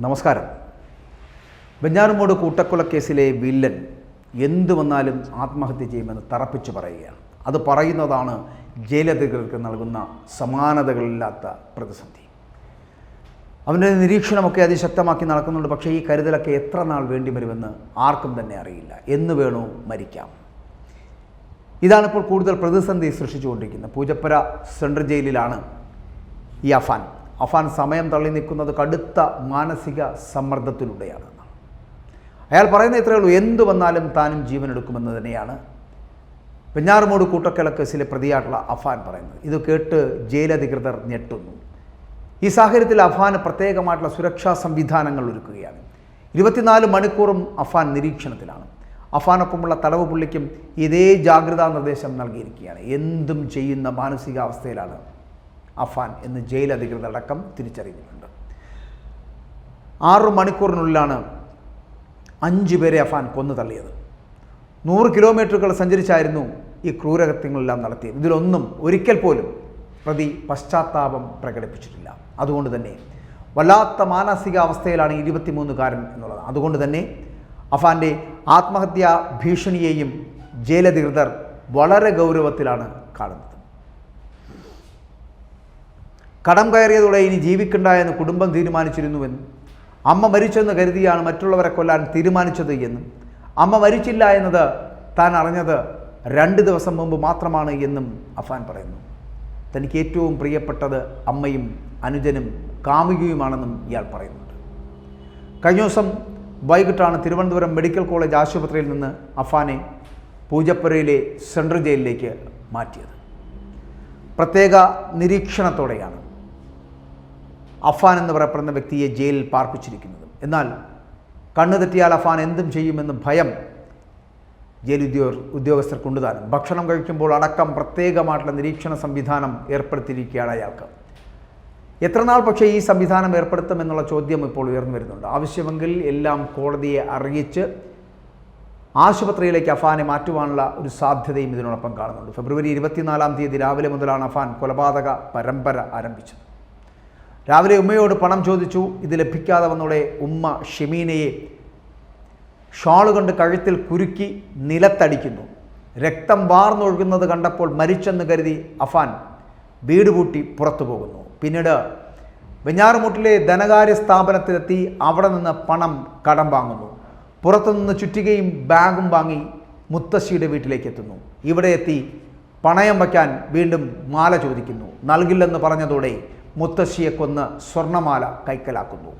നമസ്കാരം. വെഞ്ഞാറുമോട് കൂട്ടക്കൊലക്കേസിലെ വില്ലൻ എന്തു വന്നാലും ആത്മഹത്യ ചെയ്യുമെന്ന് തറപ്പിച്ച് പറയുകയാണ്. അത് പറയുന്നതാണ് ജയിലധികൃതർക്ക് നൽകുന്ന സമാനതകളില്ലാത്ത പ്രതിസന്ധി. അവന്റെ നിരീക്ഷണമൊക്കെ അതിശക്തമാക്കി നടക്കുന്നുണ്ട് പക്ഷേ ഈ കരുതലൊക്കെ എത്ര നാൾ വേണ്ടി വരുമെന്ന് ആർക്കും തന്നെ അറിയില്ല. എന്ന് വേണോ മരിക്കാം. ഇതാണിപ്പോൾ കൂടുതൽ പ്രതിസന്ധി സൃഷ്ടിച്ചുകൊണ്ടിരിക്കുന്നത്. പൂജപ്പുര സെൻട്രൽ ജയിലിലാണ് ഈ അഫാൻ. അഫാൻ സമയം തള്ളി നിൽക്കുന്നത് കടുത്ത മാനസിക സമ്മർദ്ദത്തിലൂടെയാണ്. അയാൾ പറയുന്ന ഇത്രയേ ഉള്ളൂ എന്തു വന്നാലും താനും ജീവൻ എടുക്കുമെന്ന് തന്നെയാണ്. പെഞ്ഞാറുമൂട് കൂട്ടക്കിളക്ക് കേസിലെ പ്രതിയായിട്ടുള്ള അഫാൻ പറയുന്നത്. ഇത് കേട്ട് ജയിലധികൃതർ ഞെട്ടുന്നു. ഈ സാഹചര്യത്തിൽ അഫാന് പ്രത്യേകമായിട്ടുള്ള സുരക്ഷാ സംവിധാനങ്ങൾ ഒരുക്കുകയാണ്. ഇരുപത്തിനാല് മണിക്കൂറും അഫാൻ നിരീക്ഷണത്തിലാണ്. അഫാനൊപ്പമുള്ള തടവ് പുള്ളിക്കും ഇതേ ജാഗ്രതാ നിർദ്ദേശം നൽകിയിരിക്കുകയാണ്. എന്തും ചെയ്യുന്ന മാനസികാവസ്ഥയിലാണ് അഫാൻ എന്ന് ജയിൽ അധികൃതരടക്കം തിരിച്ചറിയുന്നുണ്ട് ആറു മണിക്കൂറിനുള്ളിലാണ് അഞ്ച് പേരെ അഫാൻ കൊന്നു തള്ളിയത്. നൂറ് കിലോമീറ്ററുകൾ സഞ്ചരിച്ചായിരുന്നു ഈ ക്രൂരകൃത്യങ്ങളെല്ലാം നടത്തിയത്. ഇതിലൊന്നും ഒരിക്കൽ പോലും പ്രതി പശ്ചാത്താപം പ്രകടിപ്പിച്ചിട്ടില്ല. അതുകൊണ്ട് തന്നെ വല്ലാത്ത മാനസികാവസ്ഥയിലാണ് ഇരുപത്തിമൂന്നുകാരൻ എന്നുള്ളത്. അതുകൊണ്ട് തന്നെ അഫാന്റെ ആത്മഹത്യാ ഭീഷണിയെയും ജയിലധികൃതർ വളരെ ഗൗരവത്തിലാണ് കാണുന്നത്. കടം കയറിയതോടെ ഇനി ജീവിക്കണ്ട എന്ന് കുടുംബം തീരുമാനിച്ചിരുന്നുവെന്നും അമ്മ മരിച്ചെന്ന് കരുതിയാണ് മറ്റുള്ളവരെ കൊല്ലാൻ തീരുമാനിച്ചത് എന്നും അമ്മ മരിച്ചില്ല എന്നത് താൻ അറിഞ്ഞത് രണ്ട് ദിവസം മുമ്പ് മാത്രമാണ് എന്നും അഫാൻ പറയുന്നു. തനിക്ക് ഏറ്റവും പ്രിയപ്പെട്ടത് അമ്മയും അനുജനും കാമുകിയുമാണെന്നും ഇയാൾ പറയുന്നുണ്ട്. കഴിഞ്ഞ ദിവസം വൈകിട്ടാണ് തിരുവനന്തപുരം മെഡിക്കൽ കോളേജ് ആശുപത്രിയിൽ നിന്ന് അഫാനെ പൂജപ്പുരയിലെ സെൻട്രൽ ജയിലിലേക്ക് മാറ്റിയത്. പ്രത്യേക നിരീക്ഷണത്തോടെയാണ്. അഫാൻ എന്ന് പറയപ്പെടുന്ന വ്യക്തിയെ ജയിലിൽ പാർപ്പിച്ചിരിക്കുന്നത്. എന്നാൽ കണ്ണു തെറ്റിയാൽ അഫാൻ എന്തും ചെയ്യുമെന്ന് ഭയം ജയിൽ ഉദ്യോഗ ഉദ്യോഗസ്ഥർക്കുണ്ട് താനും ഭക്ഷണം കഴിക്കുമ്പോൾ അടക്കം പ്രത്യേകമായിട്ടുള്ള നിരീക്ഷണ സംവിധാനം ഏർപ്പെടുത്തിയിരിക്കുകയാണ് അയാൾക്ക്. എത്രനാൾ പക്ഷേ ഈ സംവിധാനം ഏർപ്പെടുത്തുമെന്നുള്ള ചോദ്യം ഇപ്പോൾ ഉയർന്നു വരുന്നുണ്ട്. ആവശ്യമെങ്കിൽ എല്ലാം കോടതിയെ അറിയിച്ച് ആശുപത്രിയിലേക്ക് അഫാനെ മാറ്റുവാനുള്ള ഒരു സാധ്യതയും ഇതിനോടൊപ്പം കാണുന്നുണ്ട്. ഫെബ്രുവരി ഇരുപത്തിനാലാം തീയതി രാവിലെ മുതലാണ് അഫാൻ കൊലപാതക പരമ്പര ആരംഭിച്ചത്. രാവിലെ ഉമ്മയോട് പണം ചോദിച്ചു. ഇത് ലഭിക്കാതെ വന്നോടെ ഉമ്മ ഷെമീനയെ ഷാൾ കൊണ്ട് കഴുത്തിൽ കുരുക്കി നിലത്തടിക്കുന്നു. രക്തം വാർന്നൊഴുകുന്നത് കണ്ടപ്പോൾ മരിച്ചെന്ന് കരുതി അഫാൻ വീട് പൂട്ടി പുറത്തു പോകുന്നു. പിന്നീട് വെഞ്ഞാറുമുട്ടിലെ ധനകാര്യ സ്ഥാപനത്തിലെത്തി അവിടെ നിന്ന് പണം കടം വാങ്ങുന്നു. പുറത്തുനിന്ന് ചുറ്റികയും ബാഗും വാങ്ങി മുത്തശ്ശിയുടെ വീട്ടിലേക്ക് എത്തുന്നു. ഇവിടെ എത്തി പണയം വയ്ക്കാൻ വീണ്ടും മാല ചോദിക്കുന്നു. നൽകില്ലെന്ന് പറഞ്ഞതോടെ മുത്തശ്ശിയെ കൊന്ന് സ്വർണമാല കൈക്കലാക്കുന്നു.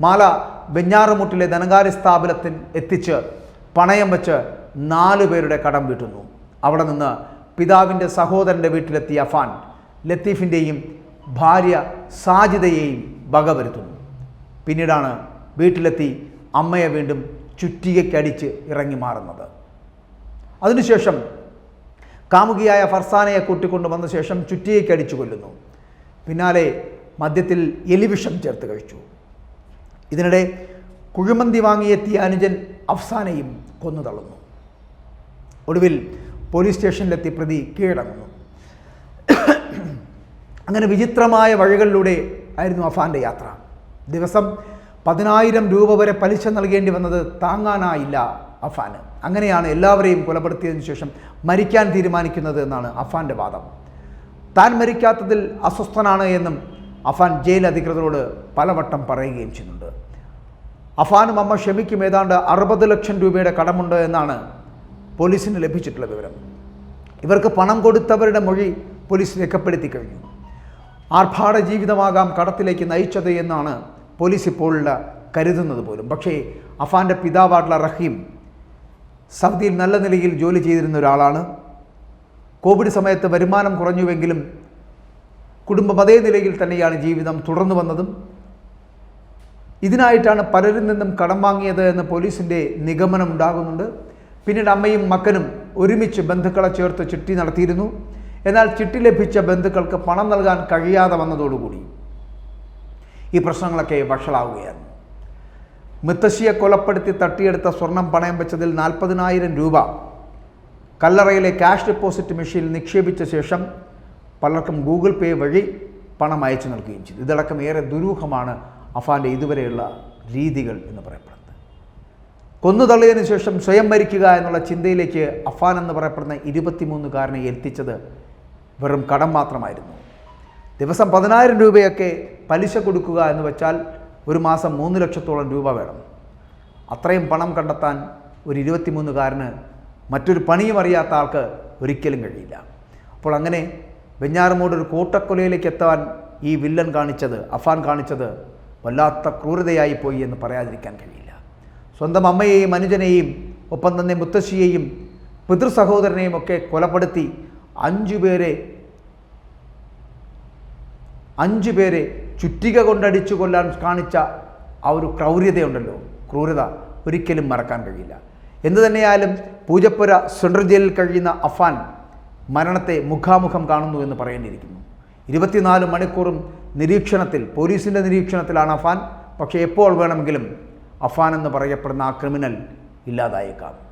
മാല വെഞ്ഞാറുമുട്ടിലെ ധനകാര്യ സ്ഥാപനത്തിൽ എത്തിച്ച് പണയം വെച്ച് നാലു പേരുടെ കടം വീട്ടുന്നു. അവിടെ നിന്ന് പിതാവിന്റെ സഹോദരന്റെ വീട്ടിലെത്തിയ അഫാൻ ലത്തീഫിന്റെയും ഭാര്യ സാജിദയെയും വകവരുത്തുന്നു പിന്നീടാണ് വീട്ടിലെത്തി അമ്മയെ വീണ്ടും ചുറ്റികയ്ക്കടിച്ച് ഇറങ്ങി മാറുന്നത്. അതിനുശേഷം കാമുകിയായ ഫർസാനയെ കൂട്ടിക്കൊണ്ടു വന്ന ശേഷം ചുറ്റികയ്ക്കടിച്ചു കൊല്ലുന്നു. പിന്നാലെ മദ്യത്തിൽ എലിവിഷം ചേർത്ത് കഴിച്ചു. ഇതിനിടെ കുഴിമന്തി വാങ്ങിയെത്തിയ അനുജൻ അഫ്സാനെയും കൊന്നു തള്ളുന്നു. ഒടുവിൽ പോലീസ് സ്റ്റേഷനിലെത്തി പ്രതി കീഴടങ്ങുന്നു. അങ്ങനെ വിചിത്രമായ വഴികളിലൂടെ ആയിരുന്നു അഫാന്റെ യാത്ര. ദിവസം പതിനായിരം രൂപ വരെ പലിശ നൽകേണ്ടി വന്നത് താങ്ങാനായില്ല അഫാന് അങ്ങനെയാണ് എല്ലാവരെയും കൊലപ്പെടുത്തിയതിനു ശേഷം മരിക്കാൻ തീരുമാനിക്കുന്നത് എന്നാണ് അഫാന്റെ വാദം. താൻ മരിക്കാത്തതിൽ അസ്വസ്ഥനാണ് എന്നും അഫാൻ ജയിൽ അധികൃതരോട് പലവട്ടം പറയുകയും ചെയ്യുന്നുണ്ട്. അഫാനും അമ്മ ഷമിക്കും ഏതാണ്ട് അറുപത് ലക്ഷം രൂപയുടെ കടമുണ്ട് എന്നാണ് പോലീസിന് ലഭിച്ചിട്ടുള്ള വിവരം. ഇവർക്ക് പണം കൊടുത്തവരുടെ മൊഴി പോലീസ് രേഖപ്പെടുത്തി കഴിഞ്ഞു. ആർഭാട ജീവിതമാകാം കടത്തിലേക്ക് നയിച്ചത് എന്നാണ് പോലീസ് ഇപ്പോഴുള്ള കരുതുന്നത് പോലും. പക്ഷേ അഫാന്റെ പിതാവായിട്ടുള്ള റഹീം സൗദിയിൽ നല്ല നിലയിൽ ജോലി ചെയ്തിരുന്ന ഒരാളാണ്. കോവിഡ് സമയത്ത് വരുമാനം കുറഞ്ഞുവെങ്കിലും കുടുംബം അതേ നിലയിൽ തന്നെയാണ് ജീവിതം തുടർന്നു വന്നതും. ഇതിനായിട്ടാണ് പലരിൽ നിന്നും കടം വാങ്ങിയത് എന്ന് പോലീസിന്റെ നിഗമനം ഉണ്ടാകുന്നുണ്ട്. പിന്നീട് അമ്മയും മക്കനും ഒരുമിച്ച് ബന്ധുക്കളെ ചേർത്ത് ചിട്ടി നടത്തിയിരുന്നു. എന്നാൽ ചിട്ടി ലഭിച്ച ബന്ധുക്കൾക്ക് പണം നൽകാൻ കഴിയാതെ വന്നതോടുകൂടി ഈ പ്രശ്നങ്ങളൊക്കെ വഷളാവുകയാണ്. മുത്തശ്ശിയെ കൊലപ്പെടുത്തി തട്ടിയെടുത്ത സ്വർണം പണയം വെച്ചതിൽ നാൽപ്പതിനായിരം രൂപ കല്ലറയിലെ ക്യാഷ് ഡെപ്പോസിറ്റ് മെഷീനിൽ നിക്ഷേപിച്ച ശേഷം പലർക്കും ഗൂഗിൾ പേ വഴി പണം അയച്ചു നൽകുകയും ചെയ്തു. ഇതടക്കം ഏറെ ദുരൂഹമാണ് അഫാന്റെ ഇതുവരെയുള്ള രീതികൾ എന്ന് പറയപ്പെടുന്നത്. കൊന്നു തള്ളിയതിനു ശേഷം സ്വയം മരിക്കുക എന്നുള്ള ചിന്തയിലേക്ക് അഫാൻ എന്ന് പറയപ്പെടുന്ന ഇരുപത്തിമൂന്നുകാരനെ എത്തിച്ചത് വെറും കടം മാത്രമായിരുന്നു. ദിവസം പതിനായിരം രൂപയൊക്കെ പലിശ കൊടുക്കുക എന്ന് വെച്ചാൽ ഒരു മാസം മൂന്ന് ലക്ഷത്തോളം രൂപ വേണം. അത്രയും പണം കണ്ടെത്താൻ ഒരു ഇരുപത്തിമൂന്നുകാരന് മറ്റൊരു പണിയും അറിയാത്ത ആൾക്ക് ഒരിക്കലും കഴിയില്ല. അപ്പോൾ അങ്ങനെ വെഞ്ഞാറമൂട് ഒരു കൂട്ടക്കൊലയിലേക്ക് എത്താൻ ഈ വില്ലൻ കാണിച്ചത് അഫാൻ കാണിച്ചത് വല്ലാത്ത ക്രൂരതയായി പോയി എന്ന് പറയാതിരിക്കാൻ കഴിയില്ല. സ്വന്തം അമ്മയെയും അനുജനെയും ഒപ്പം തന്നെ മുത്തശ്ശിയെയും പിതൃ സഹോദരനെയും ഒക്കെ കൊലപ്പെടുത്തി അഞ്ചു പേരെ അഞ്ചു പേരെ ചുറ്റിക കൊണ്ടടിച്ചു കൊല്ലാൻ കാണിച്ച ആ ഒരു ക്രൗര്യതയുണ്ടല്ലോ. ക്രൂരത ഒരിക്കലും മറക്കാൻ കഴിയില്ല. എന്തു തന്നെയായാലും പൂജപ്പുര സെൻട്രൽ ജയിലിൽ കഴിയുന്ന അഫാൻ മരണത്തെ മുഖാമുഖം കാണുന്നു എന്ന് പറയേണ്ടിയിരിക്കുന്നു. ഇരുപത്തിനാല് മണിക്കൂറും നിരീക്ഷണത്തിൽ പോലീസിന്റെ നിരീക്ഷണത്തിലാണ് അഫാൻ. പക്ഷേ എപ്പോൾ വേണമെങ്കിലും അഫാൻ എന്ന് പറയപ്പെടുന്ന ആ ക്രിമിനൽ ഇല്ലാതായേക്കാം.